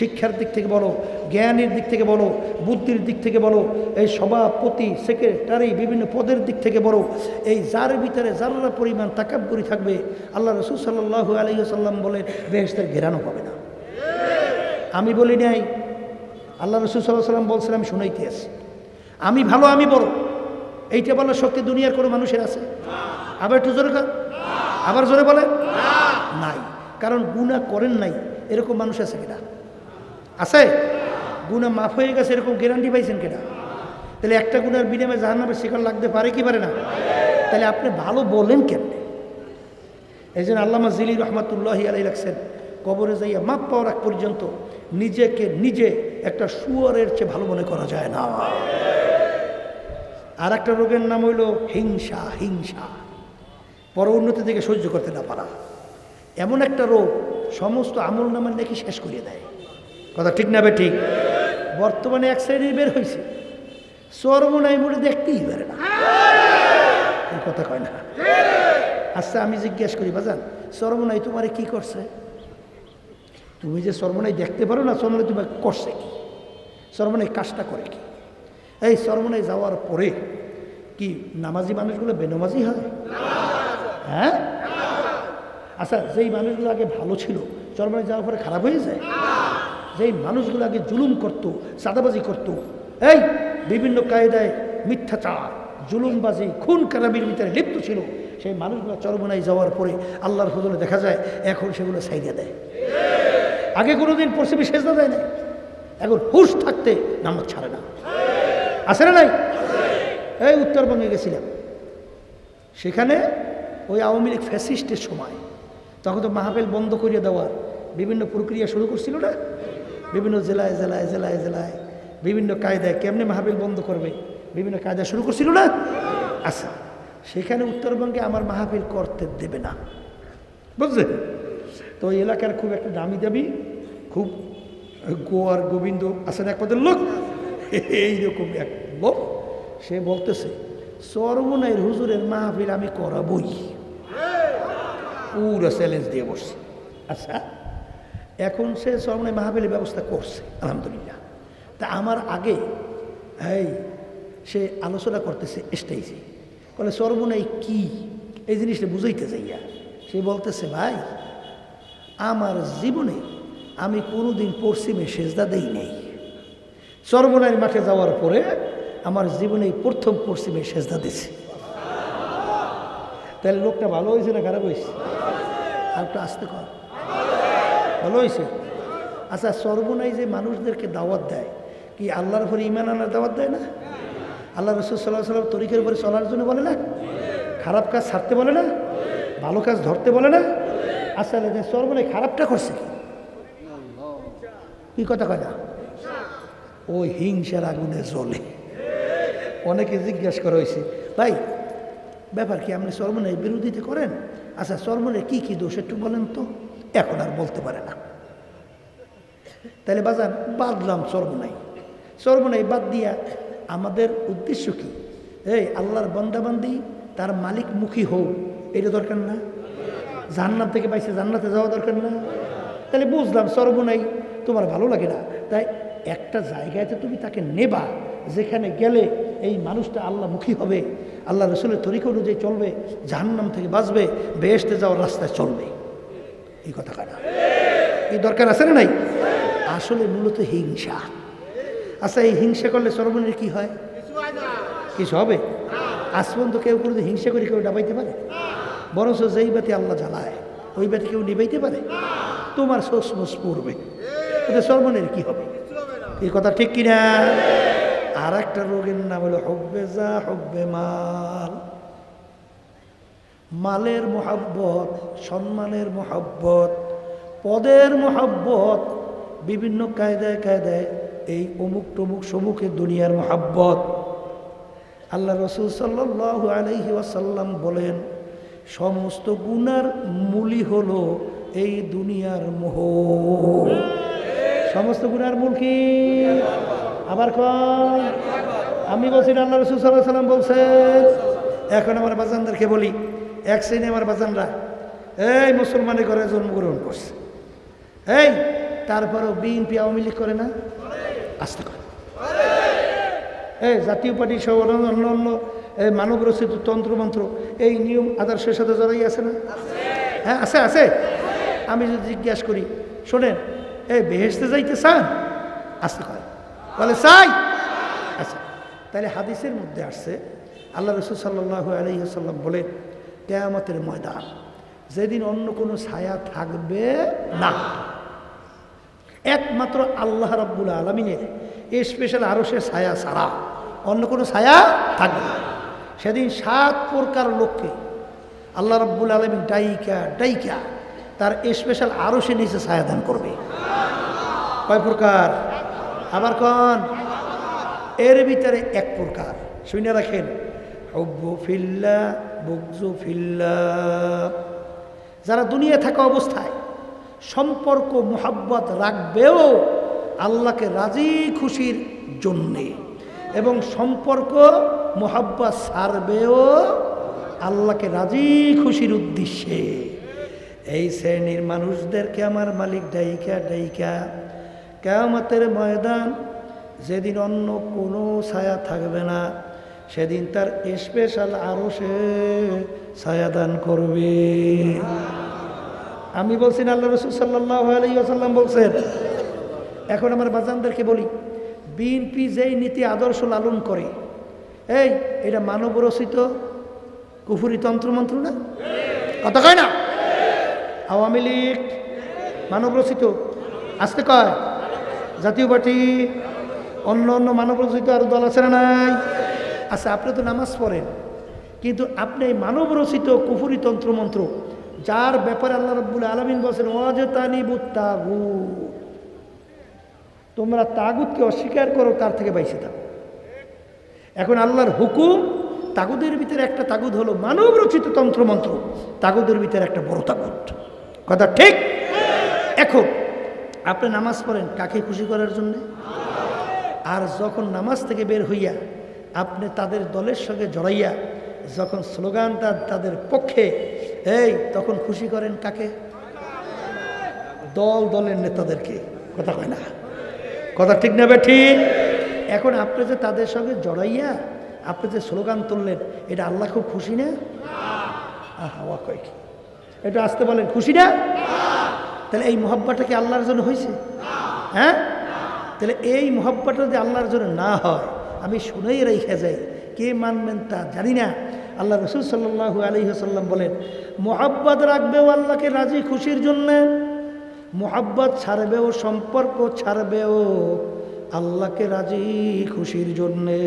শিক্ষার দিক থেকে বলো, জ্ঞানের দিক থেকে বলো, বুদ্ধির দিক থেকে বলো, এই সভাপতি, সেক্রেটারি, বিভিন্ন পদের দিক থেকে বলো, এই যার ভিতরে যারা পরিমাণ তাকাব্বরি থাকবে, আল্লাহ রসুল সাল্লাহ আলহিহাসাল্লাম বলে বেহেস্তের ঘেরানো হবে না। আমি বলি নাই, আল্লাহ রসুল সাল্লাহ সাল্লাম বলছিলাম শুনাইতে আছি আমি ভালো, আমি বড়। এইটা বলার শক্তি দুনিয়ার কোনো মানুষের আছে? আবার একটু জোরে। আবার জোরে বলে নাই। কারণ গুণা করেন নাই, এরকম মানুষ আছে কিনা? আছে? গুণা মাফ হয়ে গেছে, এরকম গ্যারান্টি পাইছেন কেনা তাহলে একটা গুণার বিনিময়ে জাহান্নামের শিকার লাগতে পারে কি পারে না? তাহলে আপনি ভালো বলেন কেমনে? এই জন্য আল্লামা জিলি রহমতুল্লাহি আলাই রাখছেন কবরে যাইয়া মাপ পাওয়ার আগ পর্যন্ত নিজেকে নিজে একটা শুয়ারের চেয়ে ভালো মনে করা যায় না। আর একটা রোগের নাম হইল হিংসা হিংসা। পর উন্নতি থেকে সহ্য করতে না পারা। এমন একটা রোগ সমস্ত আমল নামার নাকি শেষ করিয়ে দেয়। কথা ঠিক না বে ঠিক? বর্তমানে এক সাইডে বের হয়েছে সর্বনাই মোড়ে দেখতেই পারে না। এই কথা কয় না। আচ্ছা আমি জিজ্ঞেস করি, বাজান সর্বনাই তোমারে কি করছে? তুমি যে সর্বনাই দেখতে পারো না সর্বনাই তুমি করছে কি? সর্বনাই কাজটা করে কি? এই সর্বনাই যাওয়ার পরে কি নামাজি মানুষগুলো বেনমাজি হয়? হ্যাঁ? আচ্ছা যেই মানুষগুলো আগে ভালো ছিল চরমানে যাওয়ার পরে খারাপ হয়ে যায়? যেই মানুষগুলো আগে জুলুম করত, সাদাবাজি করত, এই বিভিন্ন কায়দায় মিথ্যাচার, জুলুমবাজি, খুন কারাবির ভিতরে লিপ্ত ছিল, সেই মানুষগুলো চরমনায় যাওয়ার পরে আল্লাহর ফজলে দেখা যায়, এখন সেগুলো সাইডে দেয়। আগে কোনো কোনোদিন পশ্চিমে সেজদা দেয় না এখন হুশ থাকতে নামাজ ছাড়ে না। আছে না নাই? এই উত্তরবঙ্গে গেছিলাম। সেখানে ওই আওয়ামী লীগ ফ্যাসিস্টের সময়, তখন তো মাহফিল বন্ধ করিয়ে দেওয়ার বিভিন্ন প্রক্রিয়া শুরু করছিল না? বিভিন্ন জেলায় জেলায় জেলায় জেলায় বিভিন্ন কায়দায় কেমনে মাহফিল বন্ধ করবে? বিভিন্ন কায়দা শুরু করছিল না? আচ্ছা সেখানে উত্তরবঙ্গে আমার মাহফিল করতে দেবে না। বুঝলেন তো ওই এলাকার খুব একটা দামি দামি, খুব গোয়ার গোবিন্দ আছেন এক পদের লোক এইরকম এক লোক, সে বলতেছে সর্বনাইর হুজুরের মাহফিল আমি করাবই। পুরো চ্যালেঞ্জ দিয়ে বসছে। আচ্ছা এখন সে সর্বনাই মাহফিলের ব্যবস্থা করছে, আলহামদুলিল্লাহ। তা আমার আগে, এই, সে আলোচনা করতেছে স্টেজে বলে সর্বনাই কি? এই জিনিসটা বুঝাইতে যাইয়া সে বলতেছে, ভাই, আমার জীবনে আমি কোনোদিন পশ্চিমে সেজদা দেই নেই। সর্বনাইয়ের মাঠে যাওয়ার পরে আমার জীবনে প্রথম পশ্চিমে সেজদা দিছে। তাহলে লোকটা ভালো হয়েছে না খারাপ হয়েছে? আর একটু আসতে কর। ভালো হয়েছে। আচ্ছা সর্বনাই যে মানুষদেরকে দাওয়াত দেয়, কি আল্লাহর উপরে ইমান আনার দাওয়াত দেয় না? আল্লাহ রসুল সাল্লাহ সাল্লাম তরিকের উপরে চলার জন্য বলে না? খারাপ কাজ ছাড়তে বলে না? ভালো কাজ ধরতে বলে না? আসলে যে সর্বনাই খারাপটা করছে কি? কথা কয় না? ওই হিংসার আগুনে জ্বলে। অনেকে জিজ্ঞেস করা হয়েছে, ভাই, ব্যাপার কি আপনি সর্বনের বিরোধিতা করেন? আচ্ছা সর্বনের কি কি দোষ একটু বলেন তো। এখন আর বলতে পারে না। তাহলে বাজার বাদলাম সর্বনাই। সর্বনাই বাদ দিয়া আমাদের উদ্দেশ্য কি? এই আল্লাহর বন্দাবান্দি, তার মালিক মুখী হোক এটা দরকার না। জান্নাত থেকে পাইছে জান্নাতে যাওয়া দরকার না। তাহলে বুঝলাম সর্বনাই তোমার ভালো লাগে না। তাই একটা জায়গাতে তুমি তাকে নেবা, যেখানে গেলে এই মানুষটা আল্লাহ মুখী হবে। আল্লাহ রসুলের তরিকা অনুযায়ী চলবে, জাহান্নাম থেকে বাঁচবে বেহেস্তে যাওয়ার রাস্তায় চলবে। এই কথা কাটা এই দরকার আছে না নাই? আসলে মূলত হিংসা। আচ্ছা এই হিংসা করলে সর্বনের কি হয়? কিছু হবে? পর্যন্ত কেউ কোনো হিংসা করে কেউ ডাবাইতে পারে? বরঞ্চ যেই বাতি আল্লাহ জ্বালায়, ওই বাতি কেউ নিবাইতে পারে? তোমার সোসমোস পড়বে। এতে সর্বনের কি হবে? এই কথা ঠিক কিনা? আর একটা রোগের নাম হলো হব্বে যা হব্বে মাল। মালের মোহাব্বত, সম্মানের মোহাব্বত, পদের মোহাব্বত, বিভিন্ন কায়দায় কায়দায় এই অমুক টমুক সমুখে দুনিয়ার মোহাব্বত। আল্লাহ রসুল সাল্লাহ আলহি ওয়াসাল্লাম বলেন, সমস্ত গুনার মূলই হলো এই দুনিয়ার মোহ। সমস্ত গুনার মূল কি? আবার কয়, আমি বলছি আল্লাহ রসুল সাল্লাহ সাল্লাম বলছেন। এখন আমার বাজানদেরকে বলি এক শ্রেণি আমার বাজানরা। এই মুসলমানের ঘরে জন্মগ্রহণ করছে। এই, তারপরেও বিএনপি আওয়ামী লীগ করে না? আস্তে করে। এই জাতীয় পার্টি সহ অন্য অন্য এই মানব রচিত তন্ত্রমন্ত্র, এই নিয়ম আদর্শের সাথে জড়াই আছে না? হ্যাঁ আছে আছে। আমি যদি জিজ্ঞাসা করি, শোনেন, এই বেহেসতে যাইতে চান? আসতে কয় বলে, চাই। আচ্ছা তাহলে হাদিসের মধ্যে আসছে, আল্লাহ রসুল সাল্লাহ আলহিহাল্লাম বলেন কেয়ামতের ময়দান। যেদিন অন্য কোনো ছায়া থাকবে না। একমাত্র আল্লাহ রাব্বুল আলমিনের এই স্পেশাল আরও সে ছায়া ছাড়া অন্য কোনো ছায়া থাকবে না। সেদিন সাত প্রকার লোককে আল্লাহ রাব্বুল আলমিন ডাইকা ডাইকা তার স্পেশাল আরও সে নিচে ছায়া দান করবে। কয় প্রকার? আবার কন? এর ভিতরে এক প্রকার। শুনে রাখেন, হব্বু ফিল্লা বুকজু ফিল্লা যারা দুনিয়া থাকা অবস্থায় সম্পর্ক, মোহাব্বত রাখবেও আল্লাহকে রাজি খুশির জন্যে এবং সম্পর্ক, মোহাব্বত সারবেও আল্লাহকে রাজি খুশির উদ্দেশ্যে। এই শ্রেণির মানুষদেরকে আমার মালিক ডাইকা ডাইকা। কেয়ামতের ময়দান যেদিন অন্য কোনো ছায়া থাকবে না। সেদিন তার স্পেশাল আরও সে ছায়া দান করবে। আমি বলছি না আল্লাহ রসুল সাল্লাহ আলাইসাল্লাম বলছেন। এখন আমার বাজানদেরকে বলি বিএনপি যেই নীতি আদর্শ লালন করে, এই, এটা মানব রচিত কুফুরি তন্ত্রমন্ত্র না? কথা কয় না? আওয়ামী লীগ মানব রচিত আসতে কয়? জাতীয় পার্টি, অন্য অন্য মানব রচিত আর দল আছে না নাই? আচ্ছা আপনি তো নামাজ পড়েন। কিন্তু আপনি এই মানব রচিত কুফুরি তন্ত্রমন্ত্র, যার ব্যাপারে আল্লাহ রব্বুল আলমিন বলছেন অজে তানিবুত তাগুত। তোমরা তাগুতকে অস্বীকার করো, তার থেকে বাইসে থাকো। এখন আল্লাহর হুকুম তাগুদের ভিতরে একটা তাগুদ হলো মানব রচিত তন্ত্রমন্ত্র তাগুদের ভিতরে একটা বড় তাগুদ কথা ঠিক? এখন, আপনি নামাজ পড়েন, কাকে খুশি করার জন্য? আর যখন নামাজ থেকে বের হইয়া আপনি তাদের দলের সঙ্গে জড়াইয়া যখন স্লোগানটা তাদের পক্ষে, এই, তখন খুশি করেন কাকে? দল, দলের নেতাদেরকে। কথা কয় না? কথা ঠিক নেবে ঠিক এখন আপনি যে তাদের সঙ্গে জড়াইয়া আপনি যে স্লোগান তুললেন, এটা আল্লাহ খুব খুশি না? হাওয়া কয় কি? এটা আসতে বলেন, খুশি না? তাহলে এই মোহাব্বাটা কি আল্লাহর জন্য হয়েছে? হ্যাঁ? তাহলে এই মোহাব্বাটা যদি আল্লাহর জন্য না হয় আমি শুনেই রেখে যাই। কে মানবেন তা জানি না। আল্লাহ রসুল সাল্লাহ আলহিহাসাল্লাম বলেন, মোহাব্বত রাখবেও আল্লাহকে রাজি খুশির জন্যে। মোহাব্বত ছাড়বেও, সম্পর্ক ছাড়বেও আল্লাহকে রাজি খুশির জন্যে।